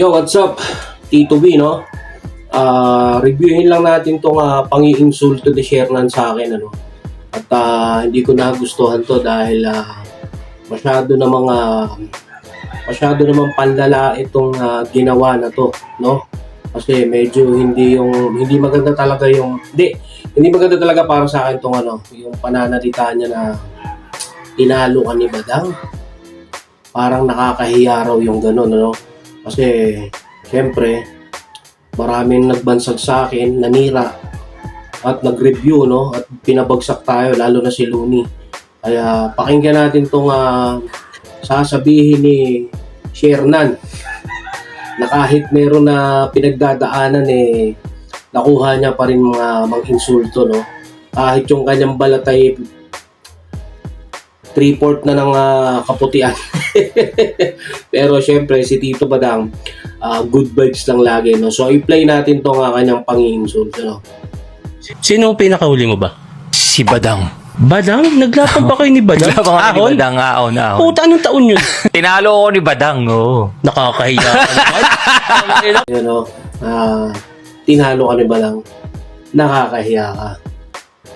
Yo, what's up? Tito B, no? Ah, reviewin lang natin tong uh, pangi-insulto ni Shernan sa akin, ano? At ah, hindi ko nagustuhan to dahil ah, masyado na mga masyado namang panlala itong ah, ginawa na to, no? Kasi medyo hindi yung hindi maganda talaga yung hindi hindi maganda talaga para sa akin tong ano, yung pananalita niya na tinalo ka ni Badang. Parang nakakahiya raw yung ganun, ano? Kasi, syempre, maraming nagbansag sa akin, nanira, at nag-review, no? At pinabagsak tayo, lalo na si Looney. Kaya, pakinggan natin itong sasabihin ni Shernan na kahit meron na pinagdadaanan, eh, nakuha niya pa rin mga mga insulto, no? Kahit yung kanyang balat ay three-fourth na ng ah, kaputian. Pero syempre, si Tito Badang, ah, good vibes lang lagi. No? So, i-play natin tong uh, kanyang pangi-insult. No? Sino ang pinakahuli mo ba? Si Badang. Badang? Naglaban ba kayo ni Badang? Laban ka ni? Badang, ahon, ahon. Puta, anong taon yun? Tinalo ko ni Badang, oo. Nakakahiya ka naman. You know, ah, tinalo ka ni Badang, nakakahiya ka.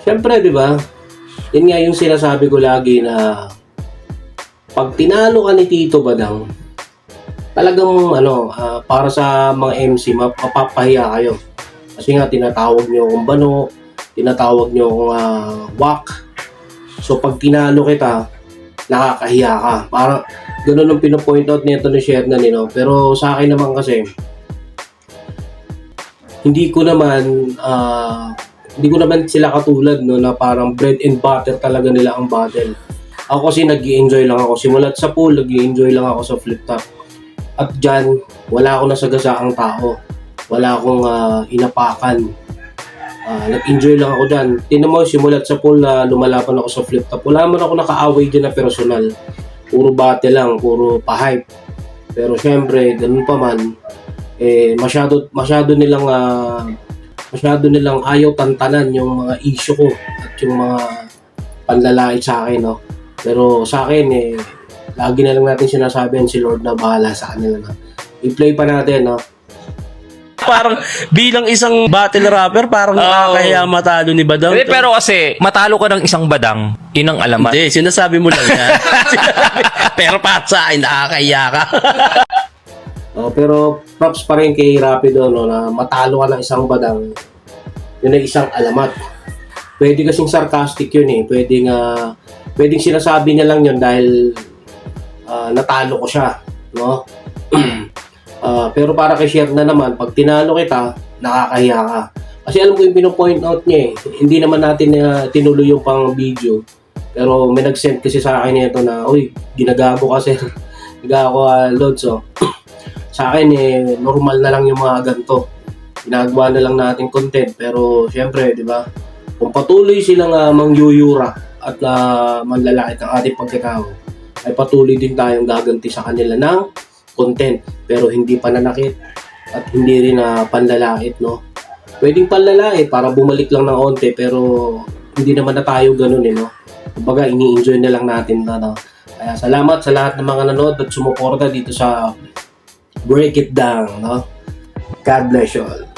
Syempre, di ba? Yun nga yung sinasabi ko lagi na pag tinalo ka ni Tito Badang, talagang ano, ah, para sa mga MC, map- mapapahiya kayo. Kasi nga tinatawag niyo akong bano, tinatawag niyo akong ah, wak. So pag tinalo kita, nakakahiya ka. Parang ganun ang pinopoint out nito ni Shernan, you know? Pero sa akin naman kasi, hindi ko naman ah, hindi ko naman sila katulad no na parang bread and butter talaga nila ang battle. Ako kasi nag enjoy lang ako. Simulat sa pool, nag enjoy lang ako sa flip top. At dyan, wala akong nasagasaang tao. Wala akong ah, inapakan. Ah, nag-enjoy lang ako dyan. Tinan mo, simulat sa pool na lumalaban ako sa flip top. Wala man ako nakaaway dyan na personal. Puro battle lang, puro pa-hype. Pero syempre, ganun pa man, eh, masyado, masyado nilang ah, masyado nilang ayaw tantanan yung mga issue ko at yung mga panlalait sa akin, no? Pero sa akin, eh, lagi na lang natin sinasabi si Lord na bahala sa kanila, no? I-play pa natin, no? parang bilang isang battle rapper, parang nakakahiya matalo ni Badang. Hindi, pero kasi, matalo ka ng isang Badang, yun ang alamat. Hindi, sinasabi mo lang yan. Pero para sa akin, nakakahiya ka. Oh, pero props pa rin kay Rapido, no, na matalo ka ng isang badang, yun ay isang alamat. Pwede kasing sarcastic yun eh. Pwedeng, uh, pwedeng sinasabi niya lang yun dahil ah, natalo ko siya. No? Ah, pero para kay Sher na naman, pag tinalo kita, nakakahiya ka. Kasi alam ko yung pinopoint out niya eh. Hindi naman natin na tinuloy yung pang video. Pero may nag-send kasi sa akin nito na, uy, ginagago ka sir. Ginagago ka, Lodso. sa akin eh, normal na lang yung mga ganito. Ginagawa na lang natin content. Pero syempre, di ba, kung patuloy silang uh, mangyuyura at uh, manlalait ang ating pagkatao, ay patuloy din tayong gaganti sa kanila ng content pero hindi pananakit at hindi rin na panlalait no pwedeng panlalait para bumalik lang ng onte pero hindi naman na tayo ganun eh no kumbaga ini-enjoy na lang natin na no? kaya salamat sa lahat ng mga nanood at sumuporta dito sa Break It Down no? God bless you all